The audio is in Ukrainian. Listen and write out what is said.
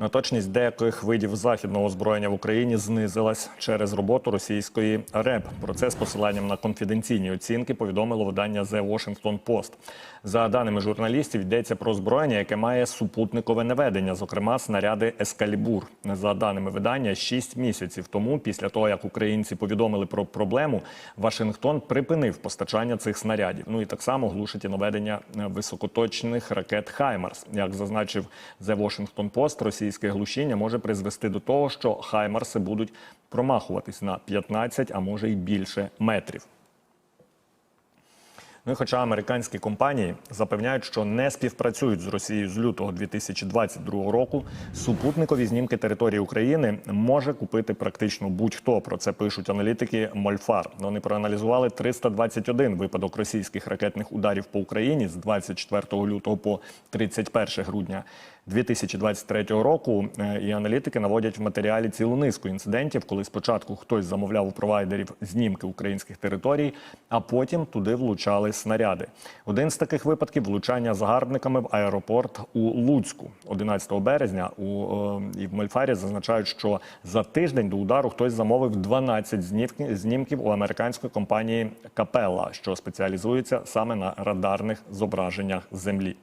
Наточність деяких видів західного озброєння в Україні знизилась через роботу російської РЕБ. Про це з посиланням на конфіденційні оцінки повідомило видання The Washington Post. За даними журналістів, йдеться про озброєння, яке має супутникове наведення, зокрема снаряди Ескалібур. За даними видання, 6 місяців тому, після того як українці повідомили про проблему, Вашингтон припинив постачання цих снарядів. Ну і так само глушить і наведення високоточних ракет Хаймарс. Як зазначив The Washington Post, російське глушіння може призвести до того, що Хаймарси будуть промахуватись на 15, а може й більше метрів. Ну і хоча американські компанії запевняють, що не співпрацюють з Росією з лютого 2022 року, супутникові знімки території України може купити практично будь-хто. Про це пишуть аналітики Мольфар. Вони проаналізували 321 випадок російських ракетних ударів по Україні з 24 лютого по 31 грудня 2023 року. Е, І аналітики наводять в матеріалі цілу низку інцидентів, коли спочатку хтось замовляв у провайдерів знімки українських територій, а потім туди влучали снаряди. Один з таких випадків влучання загарбниками в аеропорт у Луцьку 11 березня. У е, і в Мольфарі зазначають, що за тиждень до удару хтось замовив 12 знімки- знімків у американської компанії Капелла, що спеціалізується саме на радарних зображеннях землі.